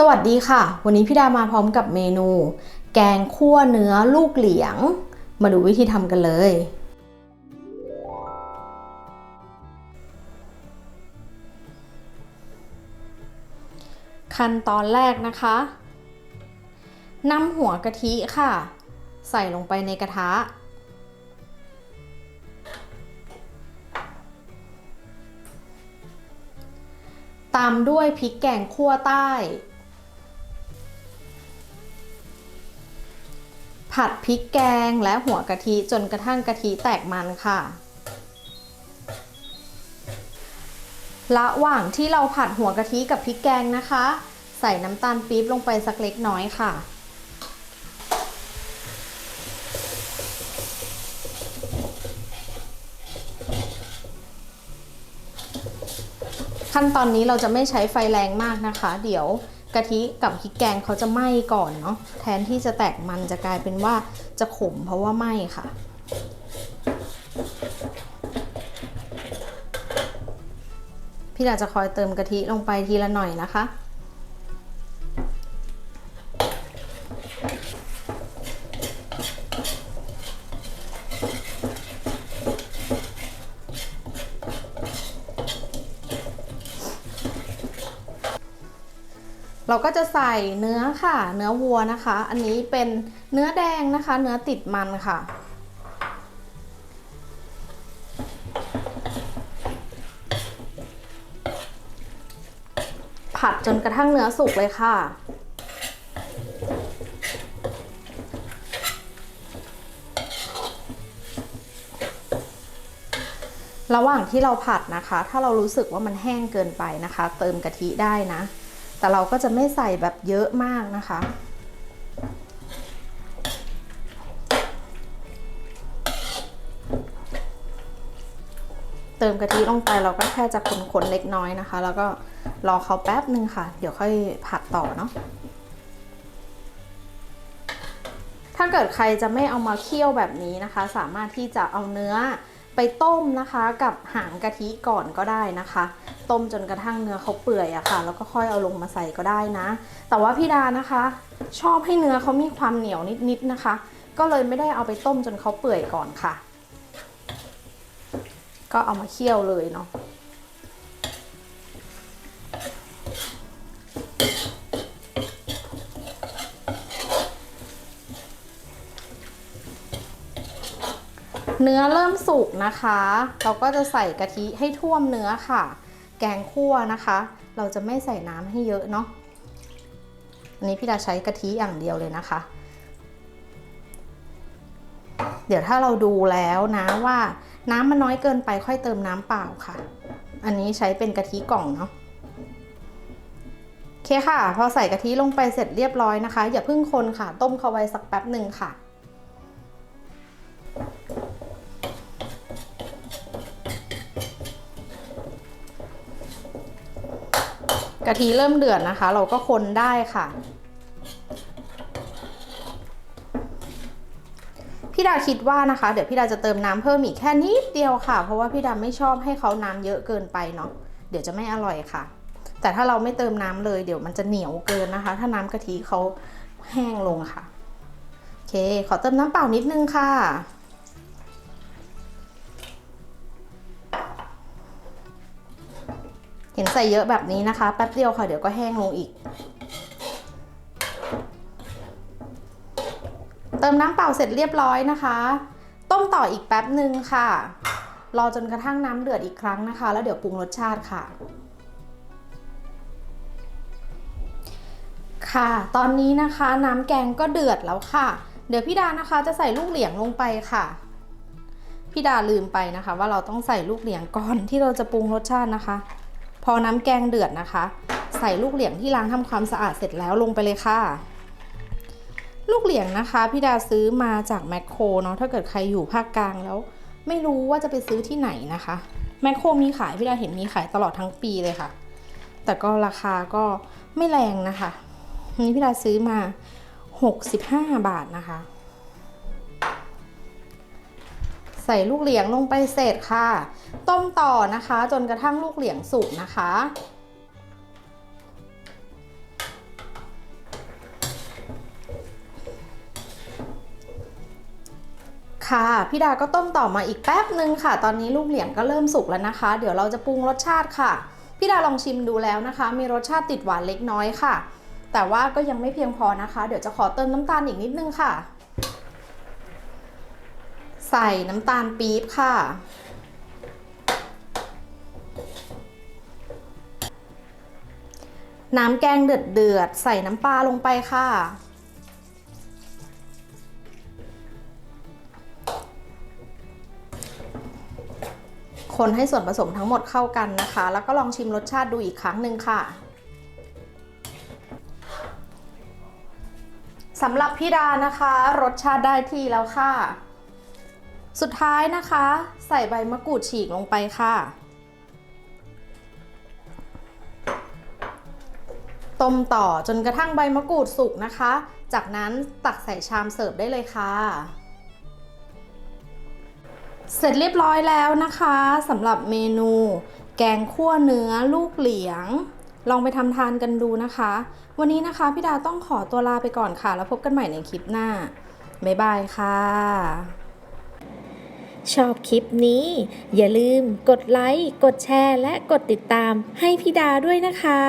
สวัสดีค่ะ วันนี้พี่ดามาพร้อมกับเมนู แกงคั่วเนื้อลูกเหลียง มาดูวิธีทำกันเลย ขั้นตอนแรกนะคะนำหัวกะทิค่ะ ใส่ลงไปในกระทะ ตามด้วยพริกแกงคั่วใต้ ผัดพริกแกงและหัวกะทิจนกระทั่งกะทิแตกมันค่ะ ระหว่างที่เราผัดหัวกะทิกับพริกแกงนะคะ ใส่น้ำตาลปี๊บลงไปสักเล็กน้อยค่ะ ขั้นตอนนี้เราจะไม่ใช้ไฟแรงมากนะคะ เดี๋ยว กะทิกับพริกแกงเขาจะไหม้ก่อนเนาะแทนที่จะแตกมันจะกลายเป็นว่าจะขมเพราะว่าไหม้ค่ะ พี่ดาจะคอยเติมกะทิลงไปทีละหน่อยนะคะ เราก็จะใส่เนื้อค่ะ เนื้อวัวนะคะ อันนี้เป็นเนื้อแดงนะคะ เนื้อติดมันค่ะ ผัดจนกระทั่งเนื้อสุกเลยค่ะ ระหว่างที่เราผัดนะคะ ถ้าเรารู้สึกว่ามันแห้งเกินไปนะคะ เติมกะทิได้นะ แต่เราก็จะไม่ใส่แบบเยอะมากนะคะ เติมกะทิลงไปเราก็แค่จะคนๆเล็กน้อยนะคะ แล้วก็รอเขาแป๊บหนึ่งค่ะ เดี๋ยวค่อยผัดต่อเนาะถ้าเกิดใครจะไม่เอามาเคี่ยวแบบนี้นะคะ สามารถที่จะเอาเนื้อ ไปต้มนะคะกับหางกะทิก่อนก็ได้นะคะ ต้มจนกระทั่งเนื้อเขาเปื่อยอะค่ะ แล้วก็ค่อยเอาลงมาใส่ก็ได้นะ แต่ว่าพี่ดานะคะ ชอบให้เนื้อเขามีความเหนียวนิดๆนะคะ ก็เลยไม่ได้เอาไปต้มจนเขาเปื่อยก่อนค่ะ ก็เอามาเคี่ยวเลยเนาะ เนื้อเริ่มสุกนะคะ เราก็จะใส่กะทิให้ท่วมเนื้อค่ะ แกงคั่วนะคะ เราจะไม่ใส่น้ำให้เยอะเนาะอันนี้พี่ดาใช้กะทิอย่างเดียวเลยนะคะ เดี๋ยวถ้าเราดูแล้วนะว่าน้ำมันน้อยเกินไปค่อยเติมน้ำเปล่าค่ะ อันนี้ใช้เป็นกะทิกล่องเนาะโอเคค่ะ พอใส่กะทิลงไปเสร็จเรียบร้อยนะคะ อย่าเพิ่งคนค่ะ ต้มเขาไว้สักแป๊บหนึ่งค่ะ กะทิเริ่มเดือดนะคะ เราก็คนได้ค่ะ พี่ดาคิดว่านะคะ เดี๋ยวพี่ดาจะเติมน้ำเพิ่มอีกแค่นิดเดียวค่ะ เพราะว่าพี่ดาไม่ชอบให้เขาน้ำเยอะเกินไปเนาะเดี๋ยวจะไม่อร่อยค่ะ แต่ถ้าเราไม่เติมน้ำเลยเดี๋ยวมันจะเหนียวเกินนะคะ ถ้าน้ำกะทิเขาแห้งลงค่ะโอเค ขอเติมน้ำเปล่านิดนึงค่ะ เห็นใส่เยอะแบบนี้นะคะ แป๊บเดียวค่ะ เดี๋ยวก็แห้งลงอีก เติมน้ำเปล่าเสร็จเรียบร้อยนะคะ ต้มต่ออีกแป๊บหนึ่งค่ะ รอจนกระทั่งน้ำเดือดอีกครั้งนะคะ แล้วเดี๋ยวปรุงรสชาติค่ะ ค่ะ ตอนนี้นะคะน้ำแกงก็เดือดแล้วค่ะ เดี๋ยวพี่ดานะคะจะใส่ลูกเหลียงลงไปค่ะพี่ดาลืมไปนะคะ ว่าเราต้องใส่ลูกเหลียงก่อนที่เราจะปรุงรสชาตินะคะ พอน้ำแกงเดือดนะคะ ใส่ลูกเหลียงที่ล้างทำความสะอาดเสร็จแล้วลงไปเลยค่ะ ลูกเหลียงนะคะพี่ดาซื้อมาจากแมคโครเนาะถ้าเกิดใครอยู่ภาคกลางแล้ว ไม่รู้ว่าจะไปซื้อที่ไหนนะคะแมคโครมีขายพี่ดาเห็นมีขายตลอดทั้งปีเลยค่ะ แต่ก็ราคาก็ไม่แรงนะคะนี่พี่ดาซื้อมา 65 บาทนะคะ ใส่ลูกเหลียงลงไปเสร็จค่ะ ต้มต่อนะคะ จนกระทั่งลูกเหลียงสุกนะคะ ค่ะพี่ดาก็ต้มต่อมาอีกแป๊บนึงค่ะ ตอนนี้ลูกเหลียงก็เริ่มสุกแล้วนะคะ เดี๋ยวเราจะปรุงรสชาติค่ะพี่ดาลองชิมดูแล้วนะคะ มีรสชาติติดหวานเล็กน้อยค่ะ แต่ว่าก็ยังไม่เพียงพอนะคะ เดี๋ยวจะขอเติมน้ำตาลอีกนิดนึงค่ะ ใส่น้ำตาลปี๊บค่ะ น้ำแกงเดือดเดือดๆใส่น้ำปลาลงไปค่ะ คนให้ส่วนผสมทั้งหมดเข้ากันนะคะ แล้วก็ลองชิมรสชาติดูอีกครั้งหนึ่งค่ะสำหรับพี่ดานะคะ รสชาติได้ที่แล้วค่ะ สุดท้ายนะคะ ใส่ใบมะกรูดฉีกลงไปค่ะ ต้มต่อจนกระทั่งใบมะกรูดสุกนะคะ จากนั้นตักใส่ชามเสิร์ฟได้เลยค่ะ เสร็จเรียบร้อยแล้วนะคะสำหรับเมนู แกงคั่วเนื้อลูกเหลียง ลองไปทำทานกันดูนะคะ วันนี้นะคะพี่ดาต้องขอตัวลาไปก่อนค่ะ แล้วพบกันใหม่ในคลิปหน้า บ๊ายบายค่ะ ชอบคลิปนี้ อย่าลืมกดไลค์ กดแชร์ และกดติดตามให้พี่ดาด้วยนะคะ